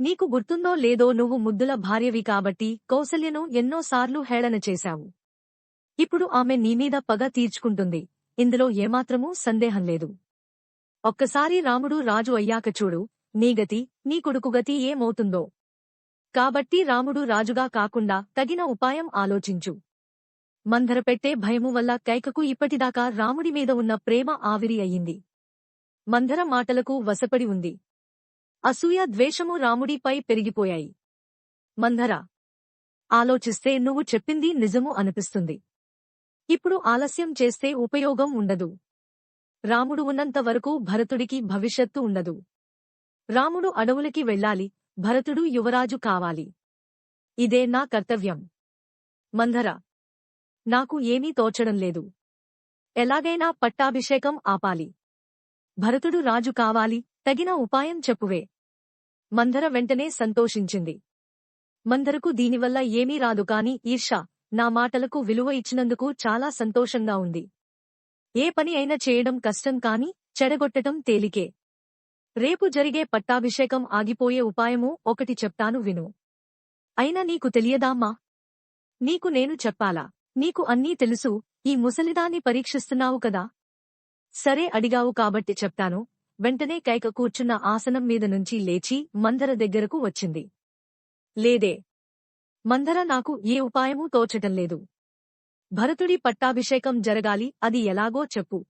నీకు గుర్తుందో లేదో నువ్వు ముద్దుల భార్యవి కాబట్టి కౌసల్యను ఎన్నోసార్లు హేళన చేశావు. ఇప్పుడు ఆమె నీమీద పగ తీర్చుకుంటుంది. ఇందులో ఏమాత్రమూ సందేహం లేదు. ఒక్కసారి రాముడు రాజు అయ్యాక చూడు నీ గతి నీ కొడుకు గతి ఏమవుతుందో. కాబట్టి రాముడు రాజుగా కాకుండా తగిన ఉపాయం ఆలోచించు. మందర పెట్టే భయము వల్ల కైకకు ఇప్పటిదాకా రాముడి మీద ఉన్న ప్రేమ ఆవిరి అయింది మందర మాటలకు వసపడి ఉంది. అసూయ ద్వేషము రాముడిపై పెరిగిపోయాయి. మంధర ఆలోచిస్తే నువ్వు చెప్పింది నిజము అనిపిస్తుంది. ఇప్పుడు ఆలస్యం చేస్తే ఉపయోగం ఉండదు. రాముడు ఉన్నంత వరకు భరతుడికి భవిష్యత్తు ఉండదు. రాముడు అడవులకి వెళ్ళాలి భరతుడు యువరాజు కావాలి. ఇదే నా కర్తవ్యం. మంధర నాకు ఏమీ తోచడం లేదు. ఎలాగైనా పట్టాభిషేకం ఆపాలి. భరతుడు రాజు కావాలి తగిన ఉపాయం చెప్పువే. మందర వెంటనే సంతోషించింది. మందరకు దీనివల్ల ఏమీ రాదు కాని ఈర్ష నా మాటలకు విలువ ఇచ్చినందుకు చాలా సంతోషంగా ఉంది. ఏ పని అయినా చేయడం కష్టం కాని చెడగొట్టడం తేలికే. రేపు జరిగే పట్టాభిషేకం ఆగిపోయే ఉపాయము ఒకటి చెప్తాను విను. అయినా నీకు తెలియదామ్మా నీకు నేను చెప్పాలా? నీకు అన్నీ తెలుసు ఈ ముసలిదాన్ని పరీక్షిస్తున్నావు కదా? సరే అడిగావు కాబట్టి చెప్తాను. వెంటనే కైక కూర్చున్న ఆసనం మీద నుంచి లేచి మందర దగ్గరకు వచ్చింది. లేదే మందర నాకు ఏ ఉపాయమూ తోచటం లేదు. భరతుడి పట్టాభిషేకం జరగాలి అది ఎలాగో చెప్పు.